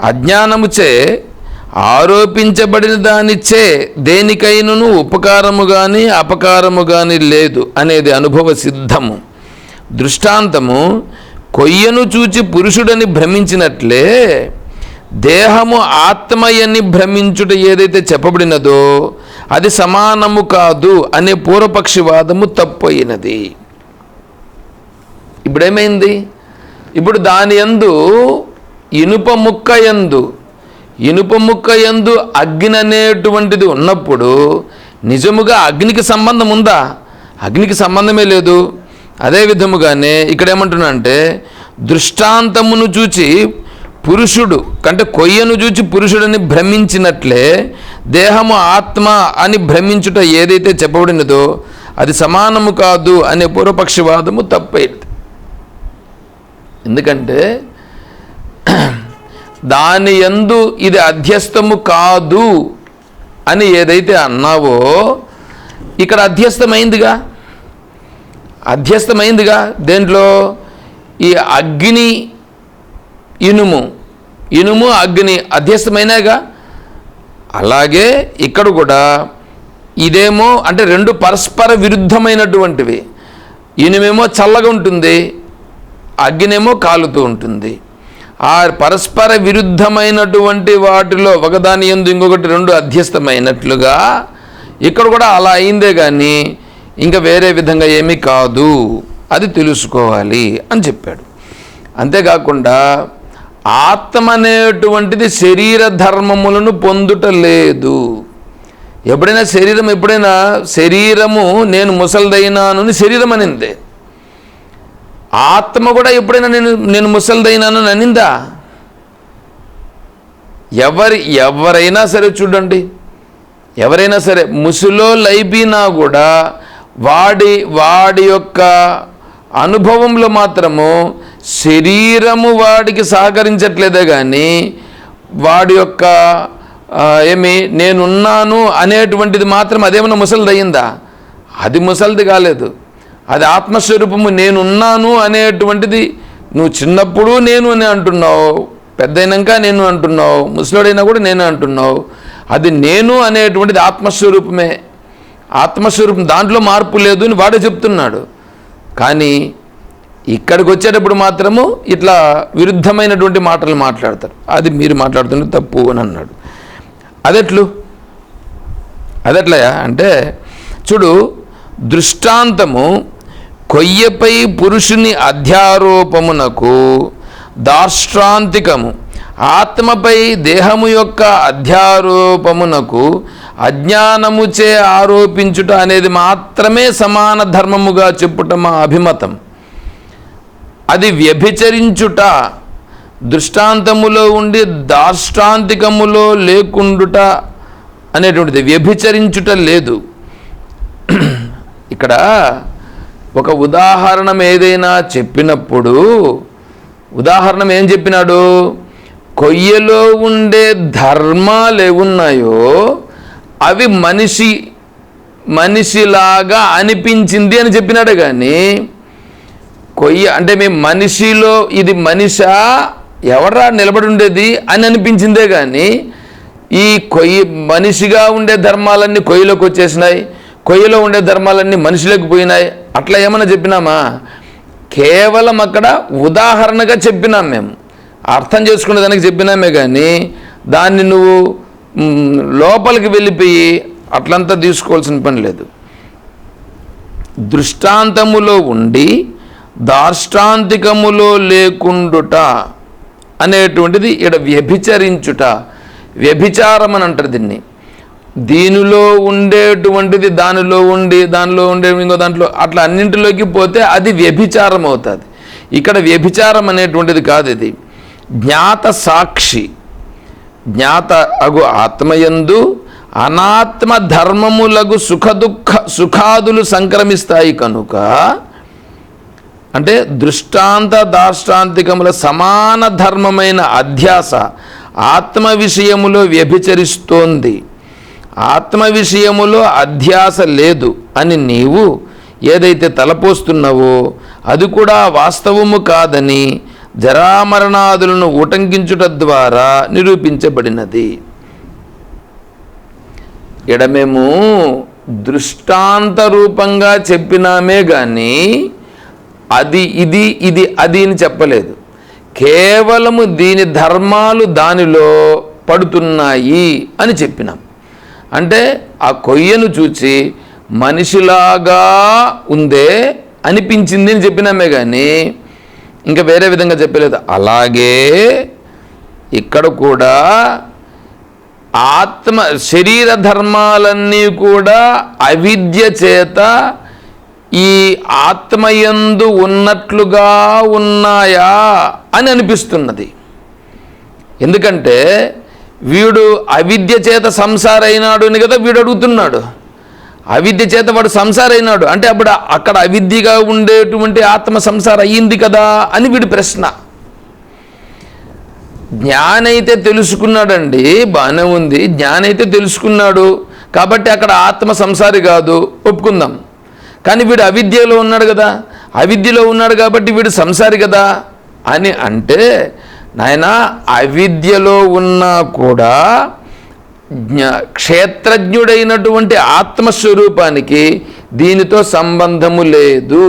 అజ్ఞానముచే ఆరోపించబడిన దానిచే దేనికైనను ఉపకారము కానీ అపకారము కానీ లేదు అనేది అనుభవ సిద్ధము. దృష్టాంతము కొయ్యను చూచి పురుషుడని భ్రమించినట్లే దేహము ఆత్మయని భ్రమించుట ఏదైతే చెప్పబడినదో అది సమానము కాదు అనే పూర్వపక్షివాదము తప్పైనది. ఇప్పుడేమైంది? ఇప్పుడు దాని యందు ఇనుప ముక్క యందు ఇనుప ముక్క యందు అగ్ని అనేటువంటిది ఉన్నప్పుడు నిజముగా అగ్నికి సంబంధం ఉందా అగ్నికి సంబంధమే లేదు. అదే విధముగానే ఇక్కడ ఏమంటున్నా అంటే దృష్టాంతమును చూచి పురుషుడు కంటే కొయ్యను చూచి పురుషుడని భ్రమించినట్లే దేహము ఆత్మ అని భ్రమించుట ఏదైతే చెప్పబడినదో అది సమానము కాదు అనే పూర్వపక్షవాదము తప్పైంది ఎందుకంటే దాని ఎందు ఇది అధ్యస్థము కాదు అని ఏదైతే అన్నావో ఇక్కడ అధ్యస్థమైందిగా? అధ్యస్థమైందిగా దేంట్లో? ఈ అగ్ని ఇనుము. ఇనుము అగ్ని అధ్యస్థమైనాగా? అలాగే ఇక్కడ కూడా ఇదేమో అంటే రెండు పరస్పర విరుద్ధమైనటువంటివి. ఇనుమేమో చల్లగా ఉంటుంది అగ్నేమో కాలుతూ ఉంటుంది. ఆ పరస్పర విరుద్ధమైనటువంటి వాటిలో ఒకదాని ఎందు ఇంకొకటి రెండు అధ్యస్థమైనట్లుగా ఇక్కడ కూడా అలా అయిందే కానీ ఇంకా వేరే విధంగా ఏమీ కాదు. అది తెలుసుకోవాలి అని చెప్పాడు. అంతేకాకుండా ఆత్మ అనేటువంటిది శరీర ధర్మములను పొందుట లేదు. ఎప్పుడైనా శరీరం ఎప్పుడైనా శరీరము నేను ముసలిదైనాను అని శరీరం అనిందే. ఆత్మ కూడా ఎప్పుడైనా నేను నేను ముసలిదైనాను నన్నిందా? ఎవరి ఎవరైనా సరే చూడండి. ఎవరైనా సరే ముసిలో లైబీనా కూడా వాడి వాడి యొక్క అనుభవంలో మాత్రము శరీరము వాడికి సహకరించట్లేదే కానీ వాడి యొక్క ఏమి నేనున్నాను అనేటువంటిది మాత్రం అదేమన్నా ముసలిదయ్యిందా? అది ముసలిది కాలేదు. అది ఆత్మస్వరూపము నేనున్నాను అనేటువంటిది నువ్వు చిన్నప్పుడు నేను అని అంటున్నావు పెద్దయినాక నేను అంటున్నావు ముసలోడైనా కూడా నేను అంటున్నావు అది నేను అనేటువంటిది ఆత్మస్వరూపమే. ఆత్మస్వరూపం దాంట్లో మార్పు లేదు అని వాడే చెప్తున్నాడు. కానీ ఇక్కడికి వచ్చేటప్పుడు మాత్రము ఇట్లా విరుద్ధమైనటువంటి మాటలు మాట్లాడతారు. అది మీరు మాట్లాడుతుంటే తప్పు అని అన్నాడు. అదెట్లు? అదెట్లయా అంటే చూడు దృష్టాంతము కొయ్యపై పురుషుని అధ్యారోపమునకు దార్ష్ట్రాంతికము. ఆత్మపై దేహము యొక్క అధ్యారోపమునకు అజ్ఞానముచే ఆరోపించుట అనేది మాత్రమే సమాన ధర్మముగా చెప్పుట మా అభిమతం. అది వ్యభిచరించుట దృష్టాంతములో ఉండి దార్ష్టాంతికములో లేకుండుట అనేటువంటిది. వ్యభిచరించుట లేదు. ఇక్కడ ఒక ఉదాహరణం ఏదైనా చెప్పినప్పుడు ఉదాహరణం ఏం చెప్పినాడు? కొయ్యలో ఉండే ధర్మాలు ఏమున్నాయో అవి మనిషి మనిషిలాగా అనిపించింది అని చెప్పినాడు కానీ కొయ్య అంటే మీ మనిషిలో ఇది మనిషా? ఎవరా నిలబడి ఉండేది? అని అనిపించిందే కానీ ఈ కొయ్యి మనిషిగా ఉండే ధర్మాలన్నీ కొయ్యలోకి వచ్చేసినాయి. కొయ్యలో ఉండే ధర్మాలన్నీ మనిషిలోకి పోయినాయి. అట్లా ఏమైనా చెప్పినామా? కేవలం అక్కడ ఉదాహరణగా చెప్పినాం మేము అర్థం చేసుకునే దానికి చెప్పినామే కానీ దాన్ని నువ్వు లోపలికి వెళ్ళిపోయి అట్లంతా తీసుకోవాల్సిన పని లేదు. దృష్టాంతములో ఉండి దార్ష్టాంతికములో లేకుండుట అనేటువంటిది ఇక్కడ వ్యభిచరించుట. వ్యభిచారం అని అంటారు దీన్ని. దీనిలో ఉండేటువంటిది దానిలో ఉండి దానిలో ఉండే ఇంకో దాంట్లో అట్లా అన్నింటిలోకి పోతే అది వ్యభిచారం అవుతుంది. ఇక్కడ వ్యభిచారం అనేటువంటిది కాదు ఇది. జ్ఞాత సాక్షి జ్ఞాత అగు ఆత్మయందు అనాత్మ ధర్మములగు సుఖ దుఃఖ సుఖాదులు సంక్రమిస్తాయి కనుక అంటే దృష్టాంత దార్ష్టాంతికముల సమాన ధర్మమైన అధ్యాస ఆత్మ విషయములో వ్యభిచరిస్తోంది. ఆత్మ విషయములో అధ్యాస లేదు అని నీవు ఏదైతే తలపోస్తున్నావో అది కూడా వాస్తవము కాదని జరామరణాదులను ఉటంకించుట ద్వారా నిరూపించబడినది. ఎడమేము దృష్టాంత రూపంగా చెప్పినామే కానీ అది ఇది ఇది అది అని చెప్పలేదు. కేవలము దీని ధర్మాలు దానిలో పడుతున్నాయి అని చెప్పినాం. అంటే ఆ కొయ్యను చూచి మనిషిలాగా ఉందే అనిపించింది అని చెప్పినామే కానీ ఇంకా వేరే విధంగా చెప్పలేదు. అలాగే ఇక్కడ కూడా ఆత్మ శరీర ధర్మాలన్నీ కూడా అవిద్య చేత ఈ ఆత్మయందు ఉన్నట్లుగా ఉన్నాయా అని అనిపిస్తున్నది. ఎందుకంటే వీడు అవిద్య చేత సంసార అయినాడు అని కదా వీడు అడుగుతున్నాడు. అవిద్య చేత వాడు సంసార అయినాడు అంటే అప్పుడు అక్కడ అవిద్యగా ఉండేటువంటి ఆత్మ సంసార అయ్యింది కదా అని వీడి ప్రశ్న. జ్ఞానైతే తెలుసుకున్నాడండి బాగానే ఉంది. జ్ఞానైతే తెలుసుకున్నాడు. కాబట్టి అక్కడ ఆత్మ సంసారి కాదు ఒప్పుకుందాం. కానీ వీడు అవిద్యలో ఉన్నాడు కదా. అవిద్యలో ఉన్నాడు కాబట్టి వీడు సంసారి కదా అని అంటే నాయన అవిద్యలో ఉన్నా కూడా క్షేత్రజ్ఞుడైనటువంటి ఆత్మస్వరూపానికి దీనితో సంబంధము లేదు.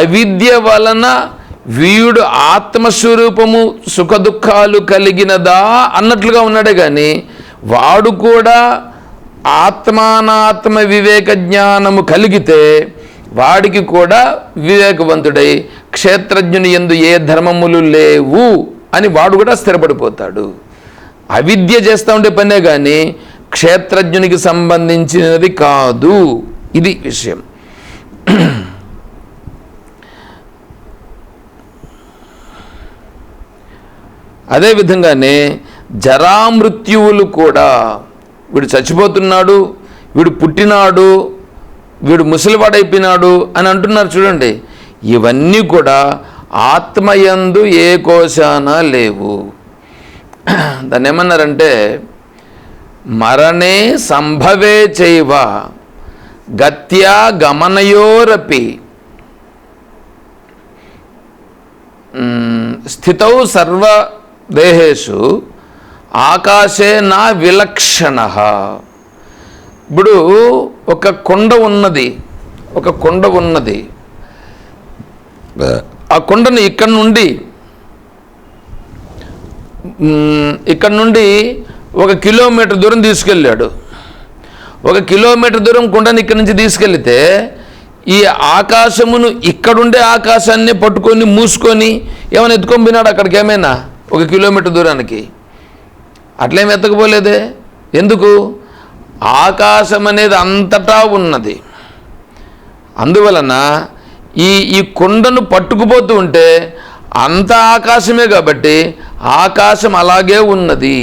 అవిద్య వలన వీడు ఆత్మస్వరూపము సుఖదుఖాలు కలిగినదా అన్నట్లుగా ఉన్నాడే కానీ వాడు కూడా ఆత్మానాత్మ వివేక జ్ఞానము కలిగితే వాడికి కూడా వివేకవంతుడై క్షేత్రజ్ఞుని ఎందు ఏ ధర్మములు లేవు. అని వాడు కూడా స్థిరపడిపోతాడు. అవిద్య చేస్తూ ఉండే పనే కానీ క్షేత్రజ్ఞునికి సంబంధించినది కాదు. ఇది విషయం. అదేవిధంగానే జరామృత్యువులు కూడా వీడు చచ్చిపోతున్నాడు వీడు పుట్టినాడు వీడు ముసలివాడైపోయినాడు అని అంటున్నారు చూడండి. ఇవన్నీ కూడా ఆత్మయందు ఏ కోశాన లేవు. దాన్ని ఏమన్నారంటే మరణే సంభవే చైవ గత్యా గమనయోరపి. స్థితౌ సర్వదేహేషు ఆకాశే నా విలక్షణ. ఇప్పుడు ఒక కొండ ఉన్నది ఒక కొండ ఉన్నది. ఆ కొండను ఇక్కడ నుండి ఇక్కడ నుండి ఒక కిలోమీటర్ దూరం తీసుకెళ్ళాడు. ఒక కిలోమీటర్ దూరం కొండను ఇక్కడి నుంచి తీసుకెళ్తే ఈ ఆకాశమును ఇక్కడుండే ఆకాశాన్ని పట్టుకొని మూసుకొని ఏమైనా ఎత్తుకొని పోయినాడు అక్కడికి ఏమైనా? ఒక కిలోమీటర్ దూరానికి. అట్లేం ఎత్తకపోలేదే. ఎందుకు? ఆకాశం అనేది అంతటా ఉన్నది. అందువలన ఈ ఈ కుండను పట్టుకుపోతూ ఉంటే అంత ఆకాశమే కాబట్టి ఆకాశం అలాగే ఉన్నది.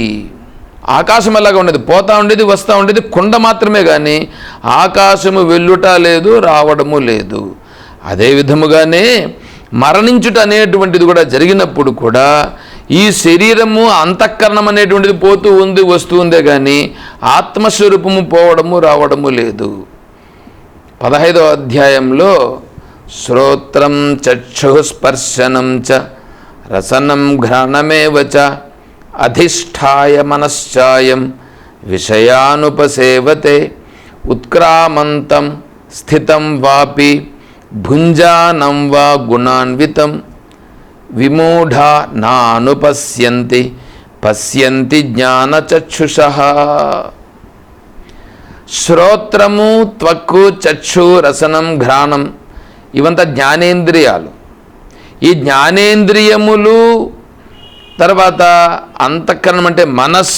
ఆకాశం అలాగే ఉండేది పోతా ఉండేది వస్తూ ఉండేది కుండ మాత్రమే కానీ ఆకాశము వెళ్ళుట లేదు రావడము లేదు. అదే విధముగానే మరణించుట అనేటువంటిది కూడా జరిగినప్పుడు కూడా ఈ శరీరము అంతఃకరణం అనేటువంటిది పోతూ ఉంది వస్తూ ఉందే కానీ ఆత్మస్వరూపము పోవడము రావడము లేదు. పదహైదవ అధ్యాయంలో శ్రోత్రం చక్షుస్పర్శనం చ రసనం ఘ్రాణమేవ చ అధిష్టాయ మనశ్చాయం విషయానుపసేవతే ఉత్క్రామంతం స్థితం వాపి భుంజానం వా గుణాన్వితం విమూఢా నానుపశ్యంతి పశ్యంతి జ్ఞానచక్షుష శ్రోత్రము త్వక్కు చక్షు రసనం ఘ్రాణం ఇవంతా జ్ఞానేంద్రియాలు. ఈ జ్ఞానేంద్రియములు తర్వాత అంతఃకరణం అంటే మనస్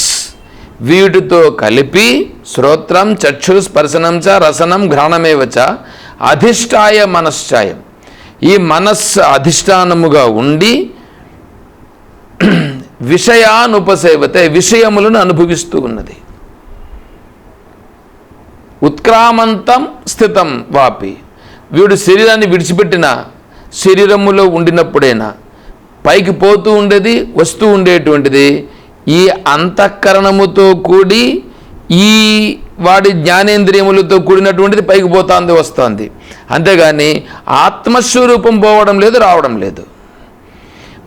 వీటితో కలిపి శ్రోత్రం చక్షు స్పర్శనం చ రసనం ఘ్రాణమేవచ చ అధిష్టాయ మనశ్చాయం. ఈ మనస్సు అధిష్టానముగా ఉండి విషయానుపసేవతే విషయములను అనుభవిస్తూ ఉన్నది. ఉత్క్రామంతం స్థితం వాపి. వీడు శరీరాన్ని విడిచిపెట్టిన శరీరములో ఉండినప్పుడైనా పైకి పోతూ ఉండేది వస్తూ ఉండేటువంటిది. ఈ అంతఃకరణముతో కూడి ఈ వాడి జ్ఞానేంద్రియములతో కూడినటువంటిది పైకి పోతుంది వస్తుంది. అంతేగాని ఆత్మస్వరూపం పోవడం లేదు రావడం లేదు.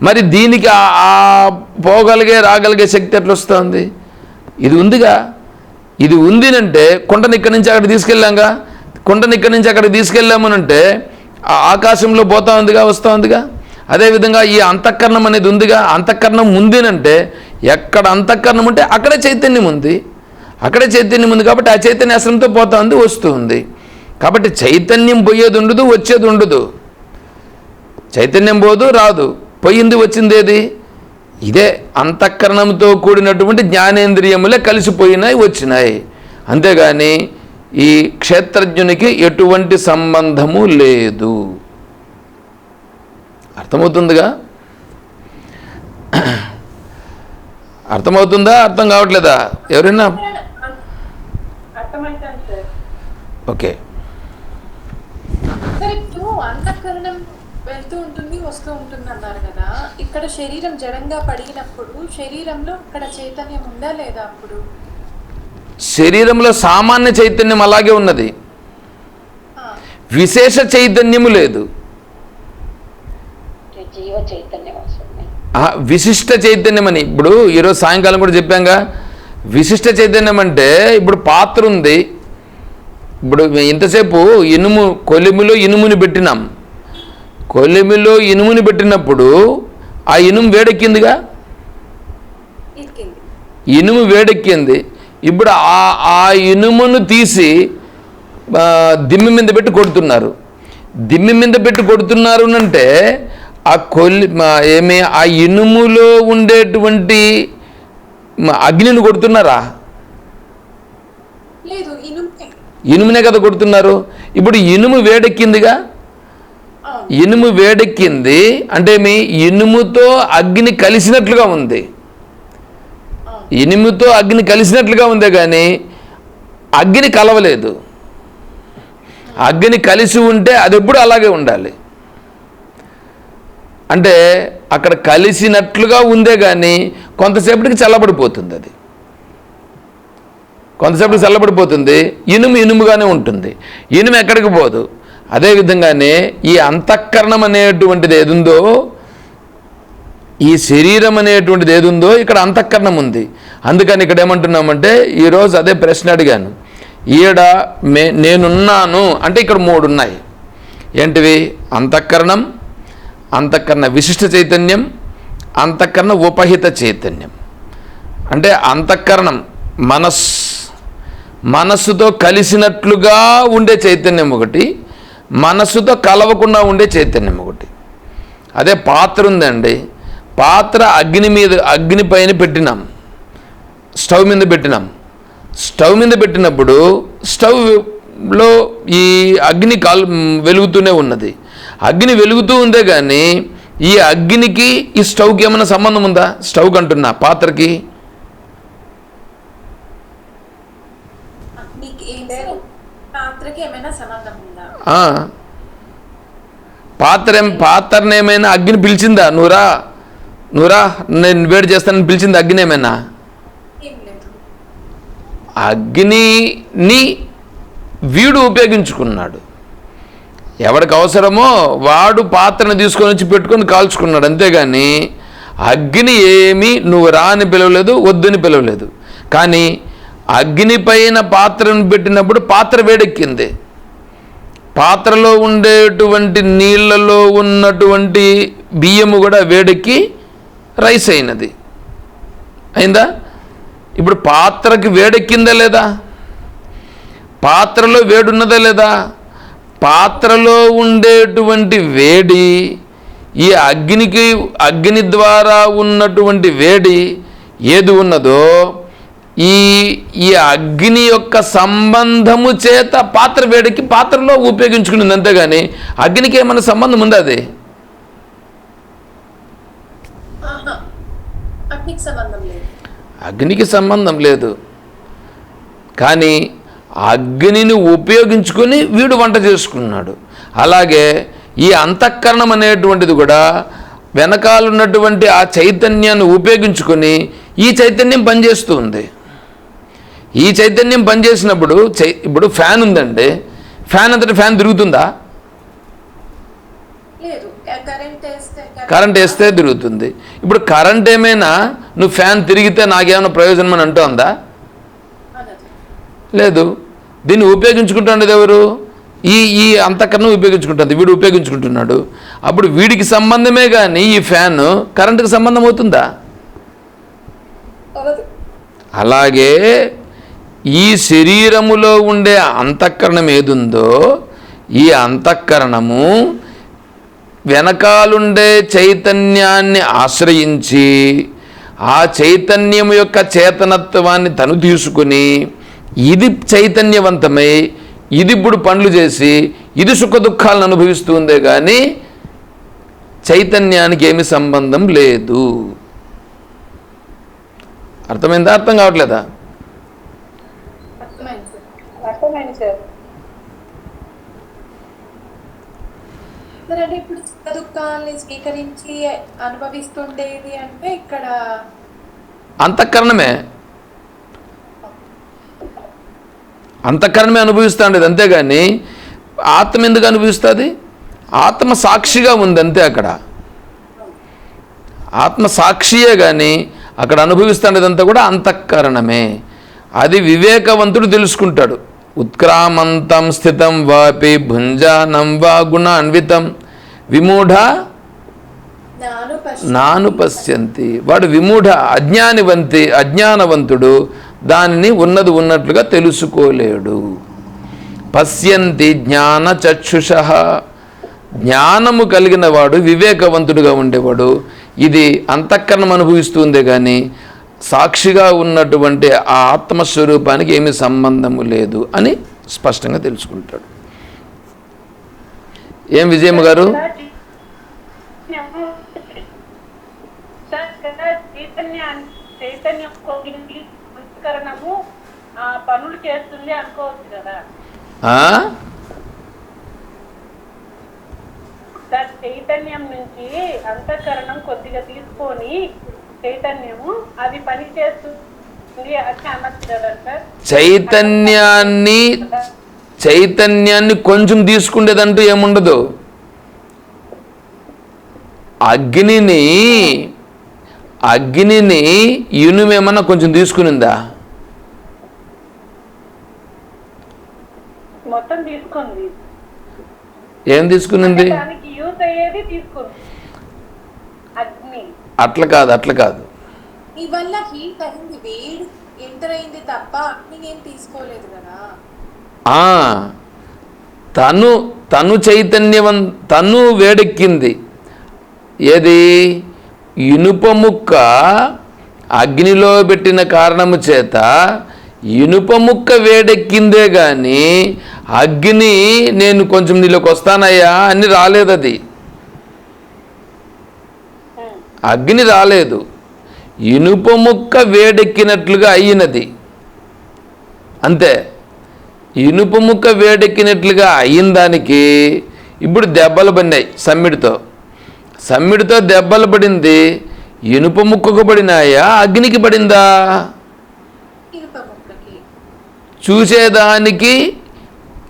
మరి దీనికి ఆ- పోగలిగే రాగలిగే శక్తి ఎట్లా వస్తుంది ఇది ఉందిగా. ఇది ఉందినంటే కొండని ఇక్కడి నుంచి అక్కడికి తీసుకెళ్ళాంగా. కుండని ఇక్కడి నుంచి అక్కడికి తీసుకెళ్ళామనంటే ఆ ఆకాశంలో పోతా ఉందిగా వస్తూ ఉందిగా? అదేవిధంగా ఈ అంతఃకరణం అనేది ఉందిగా? అంతఃకరణం ఉందినంటే ఎక్కడ అంతఃకరణం ఉంటే అక్కడే చైతన్యం ఉంది. అక్కడే చైతన్యం ఉంది కాబట్టి ఆ చైతన్య ఆశ్రమంతో పోతా ఉంది వస్తూ ఉంది. కాబట్టి చైతన్యం పోయేది ఉండదు వచ్చేది ఉండదు. చైతన్యం పోదు రాదు. పోయింది వచ్చింది ఏది? ఇదే అంతఃకరణంతో కూడినటువంటి జ్ఞానేంద్రియములే కలిసిపోయినాయి వచ్చినాయి. అంతేగాని ఈ క్షేత్రజ్ఞునికి ఎటువంటి సంబంధము లేదు. అర్థమవుతుందిగా? అర్థమవుతుందా? అర్థం కావట్లేదా? ఎవరైనా? ఓకే. అంతఃకరణం వెళ్తూ ఉంటుంది వస్తూ ఉంటుంది అన్నారు కదా. ఇక్కడ శరీరం జడంగా పడినప్పుడు శరీరంలో ఇక్కడ చైతన్యం ఉందా లేదా అప్పుడు? శరీరంలో సామాన్య చైతన్యం అలాగే ఉన్నది. విశేష చైతన్యము లేదు. విశిష్ట చైతన్యం అని. ఇప్పుడు ఈరోజు సాయంకాలం కూడా చెప్పాంగా విశిష్ట చైతన్యం అంటే ఇప్పుడు పాత్ర ఉంది. ఇప్పుడు ఇంతసేపు ఇనుము కొలిమిలో ఇనుముని పెట్టినాం. కొలిమిలో ఇనుముని పెట్టినప్పుడు ఆ ఇనుము వేడెక్కిందిగా? ఇనుము వేడెక్కింది. ఇప్పుడు ఆ ఆ ఇనుమును తీసి దిమ్మి మీద పెట్టి కొడుతున్నారు. దిమ్మి మీద పెట్టి కొడుతున్నారు అంటే ఆ కొల్లి ఏమి ఆ ఇనుములో ఉండేటువంటి అగ్నిని కొడుతున్నారా? ఇనుమునే కదా కొడుతున్నారు. ఇప్పుడు ఇనుము వేడెక్కిందిగా? ఇనుము వేడెక్కింది అంటే మీ ఇనుముతో అగ్ని కలిసినట్లుగా ఉంది. ఇనుముతో అగ్ని కలిసినట్లుగా ఉందే కానీ అగ్ని కలవలేదు. అగ్ని కలిసి ఉంటే అది ఎప్పుడు అలాగే ఉండాలి. అంటే అక్కడ కలిసినట్లుగా ఉందే కానీ కొంతసేపటికి చల్లబడిపోతుంది అది. కొంతసేపటికి చల్లబడిపోతుంది ఇనుము ఇనుముగానే ఉంటుంది. ఇనుము ఎక్కడికి పోదు. అదేవిధంగానే ఈ అంతఃకరణం అనేటువంటిది ఏదుందో ఈ శరీరం అనేటువంటిది ఏది ఉందో ఇక్కడ అంతఃకరణం ఉంది. అందుకని ఇక్కడ ఏమంటున్నామంటే ఈరోజు అదే ప్రశ్న అడిగాను. ఈడ మే నేనున్నాను అంటే ఇక్కడ మూడు ఉన్నాయి ఏంటివి? అంతఃకరణం అంతఃకరణ విశిష్ట చైతన్యం అంతఃకరణ ఉపహిత చైతన్యం. అంటే అంతఃకరణం మనస్ మనస్సుతో కలిసినట్లుగా ఉండే చైతన్యం ఒకటి మనస్సుతో కలవకుండా ఉండే చైతన్యం ఒకటి. అదే పాత్ర ఉందండి. పాత్ర అగ్ని మీద అగ్ని పైన పెట్టినాం. స్టవ్ మీద పెట్టినాం. స్టవ్ మీద పెట్టినప్పుడు స్టవ్లో ఈ అగ్ని కాల్ వెలుగుతూనే ఉన్నది. అగ్ని వెలుగుతూ ఉందే కానీ ఈ అగ్నికి ఈ స్టవ్కి ఏమైనా సంబంధం ఉందా? స్టవ్కి అంటున్నా. పాత్రకి. పాత్ర ఏం పాత్రని ఏమైనా అగ్ని పిలిచిందా? నువ్వురా నువ్వురా నేను వేడి చేస్తానని పిలిచింది అగ్ని ఏమైనా? ఏం లేదు. అగ్నిని వీడు ఉపయోగించుకున్నాడు. ఎవరికి అవసరమో వాడు పాత్రను తీసుకొని వచ్చి పెట్టుకొని కాల్చుకున్నాడు. అంతేగాని అగ్ని ఏమీ నువ్వు రాని పిలవలేదు వద్దని పిలవలేదు. కానీ అగ్ని పైన పాత్రను పెట్టినప్పుడు పాత్ర వేడెక్కింది. పాత్రలో ఉండేటువంటి నీళ్ళలో ఉన్నటువంటి బియ్యము కూడా వేడెక్కి రైస్ అయినది. అయిందా? ఇప్పుడు పాత్రకి వేడెక్కిందా లేదా? పాత్రలో వేడున్నదా లేదా? పాత్రలో ఉండేటువంటి వేడి ఈ అగ్నికి అగ్ని ద్వారా ఉన్నటువంటి వేడి ఏది ఉన్నదో ఈ ఈ అగ్ని యొక్క సంబంధము చేత పాత్ర వేడికి పాత్రలో ఉపయోగించుకున్నది అంతేగాని అగ్నికి ఏమైనా సంబంధం ఉందా అది ఆహా అగ్నికి సంబంధం లేదు. అగ్నికి సంబంధం లేదు. కానీ అగ్నిని ఉపయోగించుకొని వీడు వంట చేసుకున్నాడు. అలాగే ఈ అంతఃకరణం అనేటువంటిది కూడా వెనకాల ఉన్నటువంటి ఆ చైతన్యాన్ని ఉపయోగించుకొని ఈ చైతన్యం పనిచేస్తూ ఉంది. ఈ చైతన్యం పనిచేసినప్పుడు చై ఇప్పుడు ఫ్యాన్ ఉందండి. ఫ్యాన్ అంతటి ఫ్యాన్ తిరుగుతుందా? కరెంట్ వేస్తే తిరుగుతుంది. ఇప్పుడు కరెంట్ ఏమైనా నువ్వు ఫ్యాన్ తిరిగితే నాకేమైనా ప్రయోజనం అని అంటోందా? లేదు. దీన్ని ఉపయోగించుకుంటున్నది ఎవరు? ఈ ఈ అంతకన్నా ఉపయోగించుకుంటుంది. వీడు ఉపయోగించుకుంటున్నాడు. అప్పుడు వీడికి సంబంధమే కానీ ఈ ఫ్యాన్ కరెంటుకి సంబంధం అవుతుందా? అలాగే ఈ శరీరములో ఉండే అంతఃకరణం ఏదుందో ఈ అంతఃకరణము వెనకాలుండే చైతన్యాన్ని ఆశ్రయించి ఆ చైతన్యం యొక్క చేతనత్వాన్ని తను తీసుకుని ఇది చైతన్యవంతమై ఇది ఇప్పుడు పనులు చేసి ఇది సుఖ దుఃఖాలను అనుభవిస్తుందే కానీ చైతన్యానికి ఏమి సంబంధం లేదు. అర్థమైందా? అర్థం కావట్లేదా? సరే ఇప్పుడు సుఖ దుఃఖాలని స్వీకరించి అనుభవిస్తుండేది అంటే ఇక్కడ అంతఃకరణమే. అంతఃకరణమే అనుభవిస్తూ ఉండేది అంతేగాని ఆత్మ ఎందుకు అనుభవిస్తుంది? ఆత్మ సాక్షిగా ఉంది అంతే అక్కడ. ఆత్మ సాక్షియే కానీ అక్కడ అనుభవిస్తుండేదంతా కూడా అంతఃకరణమే. అది వివేకవంతుడు తెలుసుకుంటాడు. ఉత్క్రామంతం స్థితం వాపి భుంజానం వా గుణాన్వితం. విమూఢ నాను పశ్యంతి వాడు విమూఢ అజ్ఞానివంతి అజ్ఞానవంతుడు. దానిని ఉన్నది ఉన్నట్లుగా తెలుసుకోలేడు. పశ్యంతి జ్ఞాన చక్షుష. జ్ఞానము కలిగిన వాడు వివేకవంతుడుగా ఉండేవాడు. ఇది అంతఃకరణం అనుభవిస్తుందే కానీ సాక్షిగా ఉన్నటువంటి ఆ ఆత్మస్వరూపానికి ఏమీ సంబంధము లేదు అని స్పష్టంగా తెలుసుకుంటాడు ఏం విజయమ్మ గారు చైతన్యం ఆ, పనులు చేస్తుంది అనుకోవచ్చు కదా ఆ? చైతన్యం నుంచి అంతఃకరణం కొద్దిగా తీసుకొని చైతన్యము అది పని చేస్తుంది అని అనొచ్చు కదా సార్. చైతన్యాన్ని చైతన్యాన్ని కొంచెం తీసుకుండేదంటూ ఏముండదు. అగ్నిని అగ్నిని ఇనుమేమన్నా కొంచెం తీసుకునిందా? మొత్తం తీసుకుంది. ఏం తీసుకునింది? అట్లా కాదు అట్లా కాదు. ఈ వల్ల హీట్ అయింది వేడి ఎంటర్ అయింది తప్ప తీసుకోలేదు కదా. ఆ, తను తను చైతన్యవం తను వేడెక్కింది. ఏది? ఇనుప ముక్క అగ్నిలో పెట్టిన కారణము చేత ఇనుప ముక్క వేడెక్కిందే కానీ అగ్ని నేను కొంచెం నీలోకి వస్తానయ్యా అని రాలేదు అది అగ్ని రాలేదు. ఇనుప ముక్క వేడెక్కినట్లుగా అయినది. అంతే. ఇనుప ముక్క వేడెక్కినట్లుగా అయిన దానికి ఇప్పుడు దెబ్బలు పడినాయి సమ్మిడితో. సమ్మిడితో దెబ్బలు పడింది. ఇనుప ముక్కకు పడినాయా? అగ్నికి పడిందా? చూసేదానికి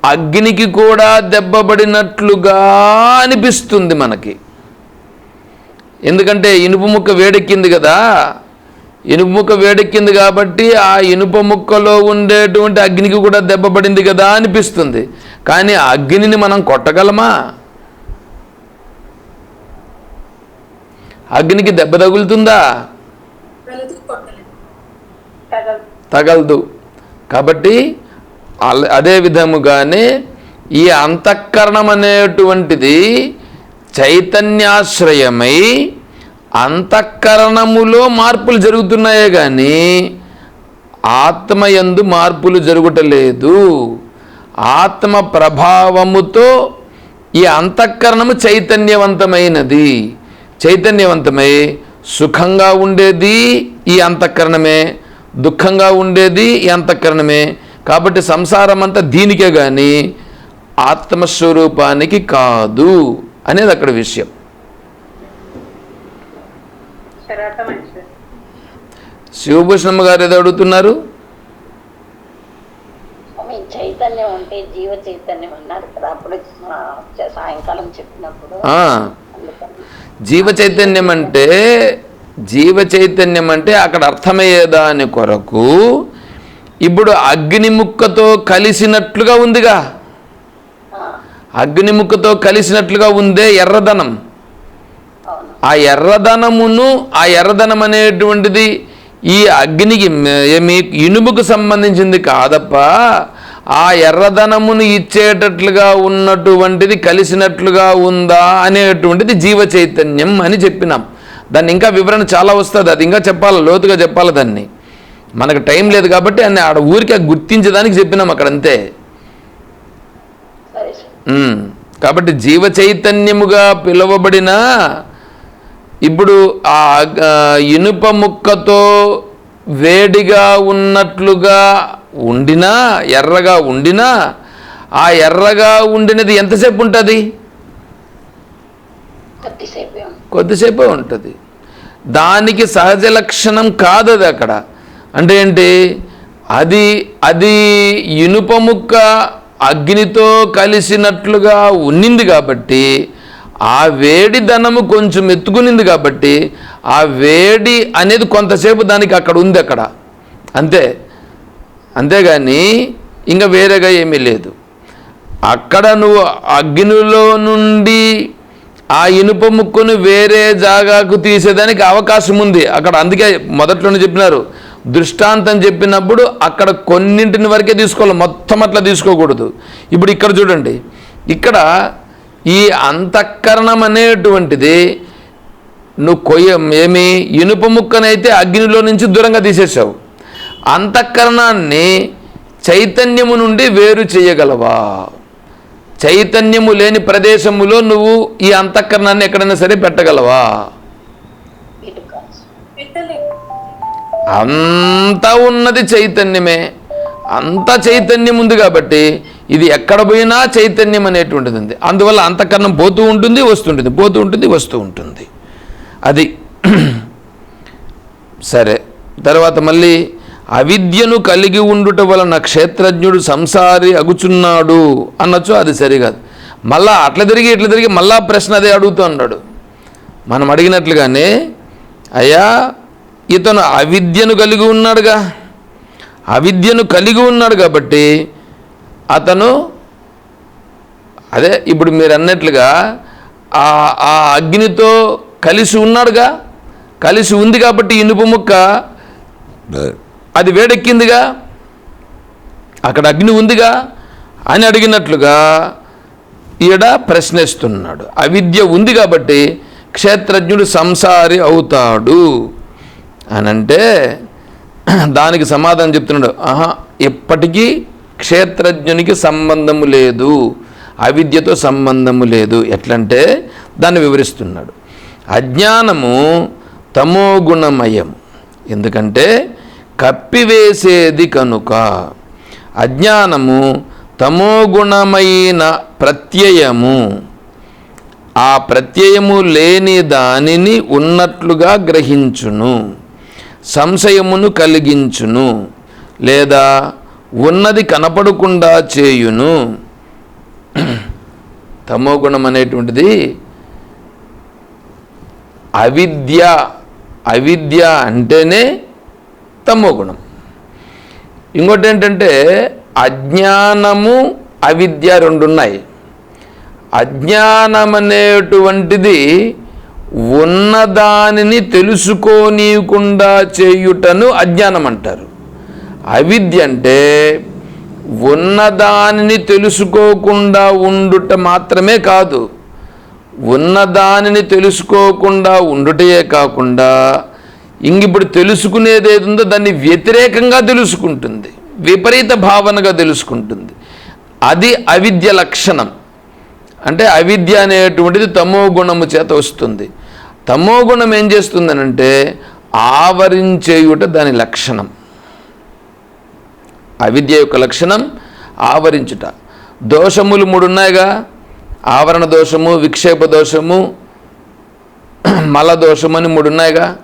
అగ్నికి కూడా దెబ్బపడినట్లుగా అనిపిస్తుంది మనకి. ఎందుకంటే ఇనుప ముక్క వేడెక్కింది కదా. ఇనుప ముక్క వేడెక్కింది కాబట్టి ఆ ఇనుప ముక్కలో ఉండేటువంటి అగ్నికి కూడా దెబ్బపడింది కదా అనిపిస్తుంది. కానీ ఆ అగ్నిని మనం కొట్టగలమా? అగ్నికి దెబ్బ తగులుతుందా? తగలదు. కాబట్టి అదే విధముగానే ఈ అంతఃకరణం అనేటువంటిది చైతన్యాశ్రయమై అంతఃకరణములో మార్పులు జరుగుతున్నాయే కానీ ఆత్మయందు మార్పులు జరుగుటలేదు. ఆత్మ ప్రభావముతో ఈ అంతఃకరణము చైతన్యవంతమైనది. చైతన్యవంతమై సుఖంగా ఉండేది ఈ అంతఃకరణమే దుఃఖంగా ఉండేది ఈ అంతఃకరణమే. కాబట్టి సంసారం అంతా దీనికే కానీ ఆత్మస్వరూపానికి కాదు. అనేది అక్కడ విషయం. శివభూషణమ్మ గారు ఏదో అడుగుతున్నారు? స్వామి చైతన్యం అంటే జీవ చైతన్యం అన్నారు కదా అప్పుడు ఆ, చ- సాయంకాలం చెప్పినప్పుడు. ఆ, అందుకని. జీవ చైతన్యం అంటే జీవ చైతన్యం అంటే అక్కడ అర్థమయ్యేదాని కొరకు ఇప్పుడు అగ్నిముక్కతో కలిసినట్లుగా ఉందిగా. అగ్నిముఖతో కలిసినట్లుగా ఉందే ఎర్రదనం. ఆ ఎర్రదనమును ఆ ఎర్రదనం అనేటువంటిది ఈ అగ్నికి ఇనుముకు సంబంధించింది కాదప్ప. ఆ ఎర్రదనమును ఇచ్చేటట్లుగా ఉన్నటువంటిది కలిసినట్లుగా ఉందా అనేటువంటిది జీవ చైతన్యం అని చెప్పినాం. దాన్ని ఇంకా వివరణ చాలా వస్తుంది అది ఇంకా చెప్పాలి లోతుగా చెప్పాలి దాన్ని. మనకు టైం లేదు కాబట్టి అన్ని ఆడ ఊరికి గుర్తించడానికి చెప్పినాం అక్కడ అంతే కాబట్టి జీవ చైతన్యముగా పిలువబడిన ఇప్పుడు ఆ ఇనుప ముక్కతో వేడిగా ఉన్నట్లుగా ఉండినా ఎర్రగా ఉండినా ఆ ఎర్రగా ఉండినది ఎంతసేపు ఉంటుంది? కొద్దిసేపు కొద్దిసేపే ఉంటుంది. దానికి సహజ లక్షణం కాదు అది అక్కడ. అంటే ఏంటి? అది అది ఇనుప ముక్క అగ్నితో కలిసినట్లుగా ఉన్నింది కాబట్టి ఆ వేడి ధనము కొంచెం ఎత్తుకునింది కాబట్టి ఆ వేడి అనేది కొంతసేపు దానికి అక్కడ ఉంది అక్కడ. అంతే. అంతేగాని ఇంకా వేరేగా ఏమీ లేదు. అక్కడ నువ్వు అగ్నిలో నుండి ఆ ఇనుప ముక్కును వేరే జాగాకు తీసేదానికి అవకాశం ఉంది అక్కడ అందుకే మొదట్లోనే చెప్పినారు దృష్టాంతం చెప్పినప్పుడు అక్కడ కొన్నింటిని వరకే తీసుకోవాలి. మొత్తం అట్లా తీసుకోకూడదు. ఇప్పుడు ఇక్కడ చూడండి. ఇక్కడ ఈ అంతఃకరణం అనేటువంటిది నువ్వు కొయ్య ఏమి ఇనుప ముక్కనైతే అగ్నిలో నుంచి దూరంగా తీసేసావు. అంతఃకరణాన్ని చైతన్యము నుండి వేరు చేయగలవా? చైతన్యము లేని ప్రదేశములో నువ్వు ఈ అంతఃకరణాన్ని ఎక్కడైనా సరే పెట్టగలవా? అంతా ఉన్నది చైతన్యమే అంత చైతన్యం ఉంది కాబట్టి ఇది ఎక్కడ పోయినా చైతన్యం అనేటువంటిది ఉంది అందువల్ల అంతకన్నం పోతూ ఉంటుంది వస్తుంటుంది. పోతూ ఉంటుంది వస్తూ ఉంటుంది. అది సరే. తర్వాత మళ్ళీ అవిద్యను కలిగి ఉండుట వలన క్షేత్రజ్ఞుడు సంసారి అగుచున్నాడు అనొచ్చు అది సరికాదు మళ్ళా అట్ల తిరిగి ఇట్ల తిరిగి మళ్ళా ప్రశ్న అదే అడుగుతూ అన్నాడు. మనం అడిగినట్లుగానే అయ్యా ఇతను అవిద్యను కలిగి ఉన్నాడుగా. అవిద్యను కలిగి ఉన్నాడు కాబట్టి అతను అదే ఇప్పుడు మీరు అన్నట్లుగా ఆ ఆ అగ్నితో కలిసి ఉన్నాడుగా. కలిసి ఉంది కాబట్టి ఇనుప ముక్క అది వేడెక్కిందిగా. అక్కడ అగ్ని ఉందిగా అని అడిగినట్లుగా ఈడ ప్రశ్నిస్తున్నాడు. అవిద్య ఉంది కాబట్టి క్షేత్రజ్ఞుడు సంసారి అవుతాడు. అని అంటే దానికి సమాధానం చెప్తున్నాడు. ఆహా ఎప్పటికీ క్షేత్రజ్ఞునికి సంబంధము లేదు. అవిద్యతో సంబంధము లేదు. ఎట్లంటే దాన్ని వివరిస్తున్నాడు. అజ్ఞానము తమో గుణమయం. ఎందుకంటే కప్పివేసేది కనుక అజ్ఞానము తమోగుణమైన ప్రత్యయము. ఆ ప్రత్యయము లేని దానిని ఉన్నట్లుగా గ్రహించును. సంశయమును కలిగించును లేదా ఉన్నది కనపడకుండా చేయును. తమోగుణం అనేటువంటిది అవిద్య అవిద్య అంటేనే తమోగుణం. ఇంకోటి ఏంటంటే అజ్ఞానము అవిద్య రెండు ఉన్నాయి అజ్ఞానం అనేటువంటిది ఉన్నదానిని తెలుసుకోనీయకుండా చేయుటను అజ్ఞానం అంటారు అవిద్య అంటే ఉన్నదానిని తెలుసుకోకుండా ఉండుట మాత్రమే కాదు ఉన్నదానిని తెలుసుకోకుండా ఉండుటయే కాకుండా ఇంగిప్పుడు తెలుసుకునేది ఏది ఉందో దాన్ని వ్యతిరేకంగా తెలుసుకుంటుంది విపరీత భావనగా తెలుసుకుంటుంది. అది అవిద్య లక్షణం. అంటే అవిద్య అనేటువంటిది తమో గుణము చేత వస్తుంది. తమో గుణం ఏం చేస్తుందనంటే ఆవరించేయుట దాని లక్షణం. అవిద్య యొక్క లక్షణం ఆవరించుట. దోషములు మూడు ఉన్నాయిగా ఆవరణ దోషము విక్షేప దోషము మల దోషము అని మూడు ఉన్నాయిగా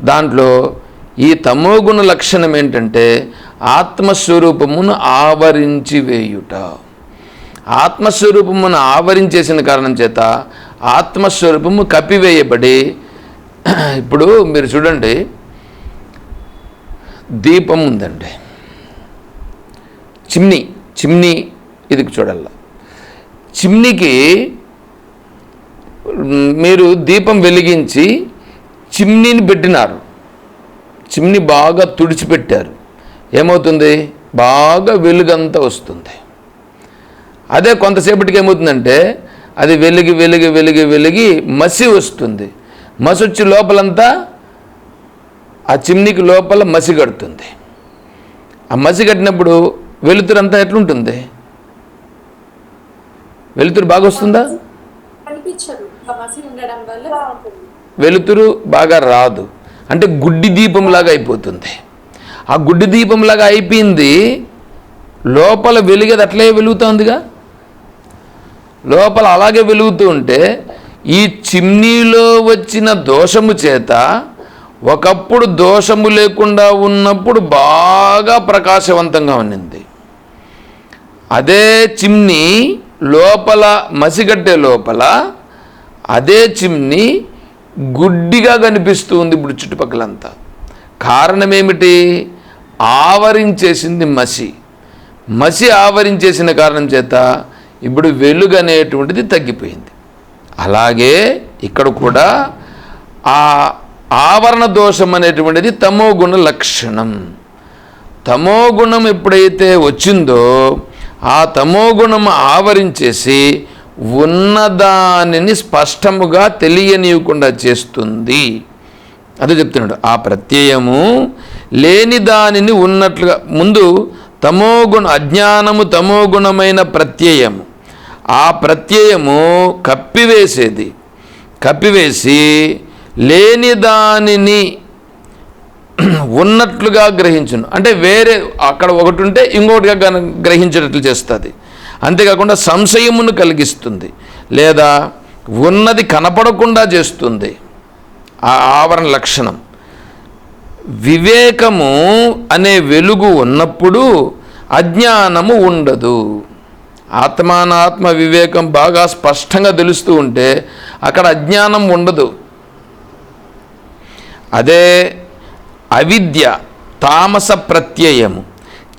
దాంట్లో ఈ తమోగుణ లక్షణం ఏంటంటే ఆత్మస్వరూపమును ఆవరించి వేయుట. ఆత్మస్వరూపమును ఆవరించేసిన కారణం చేత ఆత్మస్వరూపము కప్పివేయబడి ఇప్పుడు మీరు చూడండి దీపం ఉందండి. చిమ్నీ చిమ్నీ ఇది చూడాల చిమ్నీకి మీరు దీపం వెలిగించి చిమ్నీని పెట్టినారు. చిమ్ని బాగా తుడిచిపెట్టారు. ఏమవుతుంది? బాగా వెలుగంతా వస్తుంది. అదే కొంతసేపటికి ఏమవుతుందంటే అది వెలిగి వెలిగి వెలిగి వెలిగి మసి వస్తుంది. మసి వచ్చి లోపలంతా ఆ చిమ్నీకి లోపల మసి కడుతుంది. ఆ మసి కట్టినప్పుడు వెలుతురంతా ఎట్లుంటుంది? వెలుతురు బాగా వస్తుందా? వెలుతురు బాగా రాదు. అంటే గుడ్డి దీపంలాగా అయిపోతుంది. ఆ గుడ్డి దీపంలాగా అయిపోయింది. లోపల వెలిగేది అట్లే వెలుగుతోందిగా లోపల అలాగే వెలుగుతూ ఉంటే ఈ చిమ్నీలో వచ్చిన దోషము చేత ఒకప్పుడు దోషము లేకుండా ఉన్నప్పుడు బాగా ప్రకాశవంతంగా ఉన్నింది. అదే చిమ్ని లోపల మసిగట్టే లోపల అదే చిమ్ని గుడ్డిగా కనిపిస్తూ ఉంది ఇప్పుడు చుట్టుపక్కలంతా. కారణం ఏమిటి ఆవరించేసింది మసి. మసి ఆవరించేసిన కారణం చేత ఇప్పుడు వెలుగు అనేటువంటిది తగ్గిపోయింది. అలాగే ఇక్కడ కూడా ఆ ఆవరణ దోషం అనేటువంటిది తమో గుణ లక్షణం. తమో గుణం ఎప్పుడైతే వచ్చిందో ఆ తమో గుణం ఆవరించేసి ఉన్నదానిని స్పష్టముగా తెలియనీయకుండా చేస్తుంది. అదే చెప్తున్నాడు ఆ ప్రత్యయము లేని దానిని ఉన్నట్లుగా ముందు తమోగుణ అజ్ఞానము తమోగుణమైన ప్రత్యయము. ఆ ప్రత్యయము కప్పివేసేది. కప్పివేసి లేని దానిని ఉన్నట్లుగా గ్రహించును. అంటే వేరే అక్కడ ఒకటి ఉంటే ఇంకొకటిగా గన- గ్రహించేటట్లు చేస్తుంది. అంతేకాకుండా సంశయమును కలిగిస్తుంది. లేదా ఉన్నది కనపడకుండా చేస్తుంది. ఆ ఆవరణ లక్షణం. వివేకము అనే వెలుగు ఉన్నప్పుడు అజ్ఞానము ఉండదు. ఆత్మానాత్మ వివేకం బాగా స్పష్టంగా తెలుస్తూ ఉంటే అక్కడ అజ్ఞానం ఉండదు. అదే అవిద్య తామస ప్రత్యయము.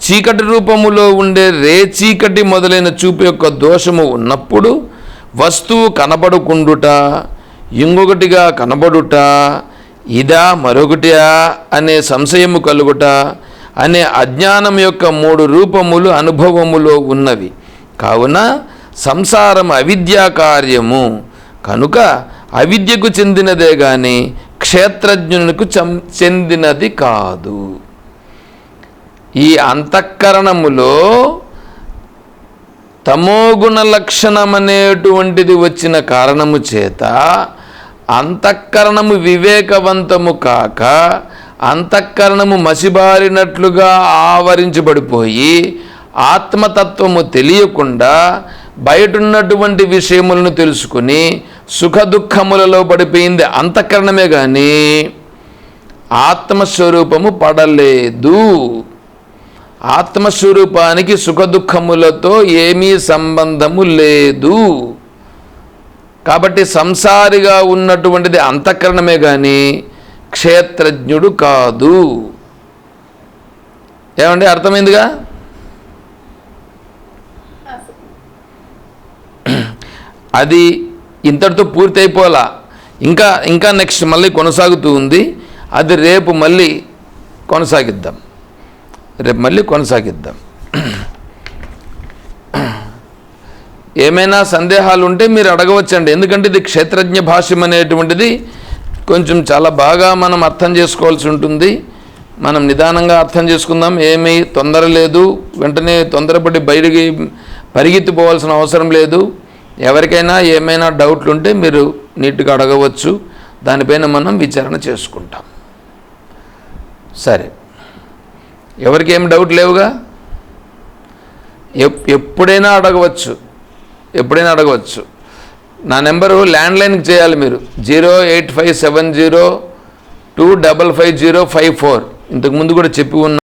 చీకటి రూపములో ఉండే రే చీకటి మొదలైన చూపు యొక్క దోషము ఉన్నప్పుడు వస్తువు కనబడుకుండుట ఇంకొకటిగా కనబడుట ఇదా మరొకటియా అనే సంశయము కలుగుట అనే అజ్ఞానం యొక్క మూడు రూపములు అనుభవములో ఉన్నవి. కావున సంసారం అవిద్యా కార్యము. కనుక అవిద్యకు చెందినదే గాని క్షేత్రజ్ఞునికి చెందినది కాదు. ఈ అంతఃకరణములో తమోగుణ లక్షణమనేటువంటిది వచ్చిన కారణము చేత అంతఃకరణము వివేకవంతము కాక అంతఃకరణము మసిబారినట్లుగా ఆవరించబడిపోయి ఆత్మతత్వము తెలియకుండా బయటున్నటువంటి విషయములను తెలుసుకుని సుఖ దుఃఖములలో పడిపోయింది అంతఃకరణమే కానీ ఆత్మస్వరూపము పడలేదు. ఆత్మస్వరూపానికి సుఖ దుఃఖములతో ఏమీ సంబంధము లేదు. కాబట్టి సంసారిగా ఉన్నటువంటిది అంతఃకరణమే కానీ క్షేత్రజ్ఞుడు కాదు. ఏమండి అర్థమైందిగా? అది ఇంతటితో పూర్తి అయిపోలా ఇంకా ఇంకా నెక్స్ట్ మళ్ళీ కొనసాగుతూ ఉంది. అది రేపు మళ్ళీ కొనసాగిద్దాం. రేపు మళ్ళీ కొనసాగిద్దాం. ఏమైనా సందేహాలు ఉంటే మీరు అడగవచ్చండి. ఎందుకంటే ఇది క్షేత్రజ్ఞ భాష్యం అనేటువంటిది కొంచెం చాలా బాగా మనం అర్థం చేసుకోవాల్సి ఉంటుంది. మనం నిదానంగా అర్థం చేసుకుందాం. ఏమీ తొందర లేదు. వెంటనే తొందరపడి బయటికి పరిగెత్తిపోవాల్సిన అవసరం లేదు. ఎవరికైనా ఏమైనా డౌట్లు ఉంటే మీరు నీట్గా అడగవచ్చు. దానిపైన మనం విచారణ చేసుకుంటాం. సరే. ఎవరికి ఏం డౌట్ లేవుగా? ఎప్పుడైనా అడగవచ్చు. ఎప్పుడైనా అడగవచ్చు. నా నెంబరు ల్యాండ్లైన్కి చేయాలి మీరు. Zero eight five seven zero two double five zero five four. ఇంతకుముందు కూడా చెప్పి ఉన్నా